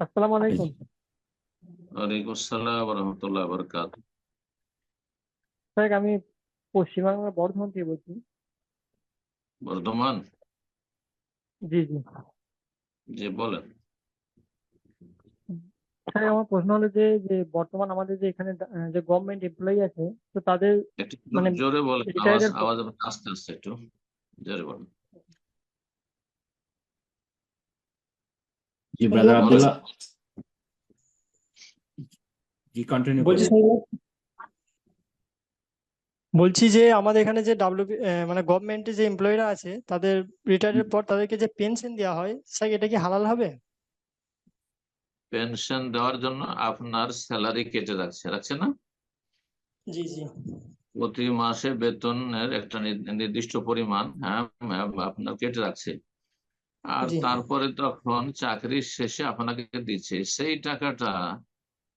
আসসালামু আলাইকুম। ওয়ালাইকুম আসসালাম রহমতুল্লাহ বরকাত স্যার আমি পশ্চিমবাংলার বর্ধমান থেকে বলছি। বর্ধমান? জি জি। জি বলেন। স্যার আমার প্রশ্ন হলো যে যে বর্তমান আমাদের যে এখানে যে গভর্নমেন্ট এমপ্লয়ি আছে তো তাদের একটু মানে জোরে বলেন আওয়াজ আওয়াজ আস্তে আস্তে একটু। জোরে বলেন। জি ব্রাদার বলছি- আব্দুল্লাহ জি কন্টিনিউ বলছি বলছি যে আমাদের এখানে যে ডাব্লিউ মানে গভর্নমেন্টে যে এমপ্লয়িরা আছে তাদের রিটায়ারের পর তাদেরকে যে পেনশন দেওয়া হয় স্যার এটা কি হালাল হবে পেনশন দেওয়ার জন্য আপনার স্যালারি কেটে রাখছে রাখছে না জি জি। প্রতি মাসে বেতনের একটা নির্দিষ্ট পরিমাণ হ্যাঁ হ্যাঁ, আপনার কেটে রাখছে। আর তারপরে তখন চাকরির শেষে আপনাকে দিচ্ছে। সেই টাকাটা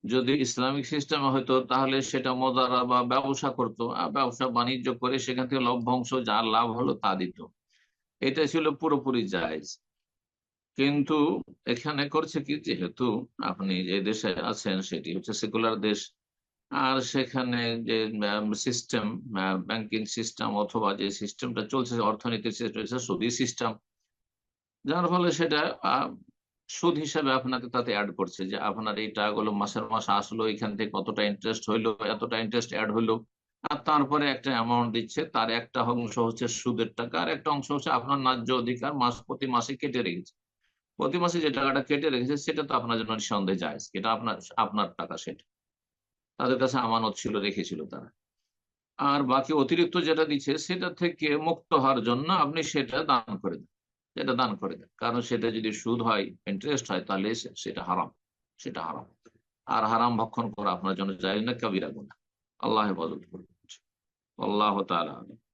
যদি ইসলামিক সিস্টেমে হতো তাহলে সেটা মোদারা বা ব্যবসা করতো। আর ব্যবসা বাণিজ্য করে সেখান থেকে লভ্যাংশ যা লাভ হলো তা দিত। এটা ছিল পুরোপুরি জায়জ। কিন্তু এখানে করছে কি? যেহেতু আপনি যে দেশে আছেন সেটি হচ্ছে সেকুলার দেশ। আর সেখানে যে সিস্টেম ব্যাংকিং সিস্টেম অথবা যে সিস্টেমটা চলছে অর্থনীতির সিস্টেম সুদী সিস্টেম যার ফলে সেটা সুদ হিসাবে আপনাকে তাতে অ্যাড করছে যে আপনার এই টাকাগুলো মাসের মাস আসলো, এখান থেকে কতটা ইন্টারেস্ট হইল, এতটা ইন্টারেস্ট অ্যাড হইল। আর তারপরে একটা অ্যামাউন্ট দিচ্ছে, তার একটা অংশ হচ্ছে সুদের টাকা, আর একটা অংশ হচ্ছে আপনার ন্যায্য অধিকার মাস প্রতি মাসে কেটে রেখেছে। প্রতি মাসে যে টাকাটা কেটে রেখেছে, সেটা তো আপনার জন্য নিঃসন্দেহে যায় এটা আপনার আপনার টাকা সেটা। তাদের কাছে আমানত ছিল, রেখেছিল তারা। আর বাকি অতিরিক্ত যেটা দিচ্ছে, সেটা থেকে মুক্ত হওয়ার জন্য আপনি সেটা দান করে দেন। সেটা দান করে দেন। কারণ সেটা যদি সুদ হয় ইন্টারেস্ট হয়, তাহলে সেটা হারাম। সেটা হারাম। আর হারাম ভক্ষণ করা আপনার জন্য যায় না, কাবিরা গুণা আল্লাহ হেফাজত করবে আল্লাহ আলাম।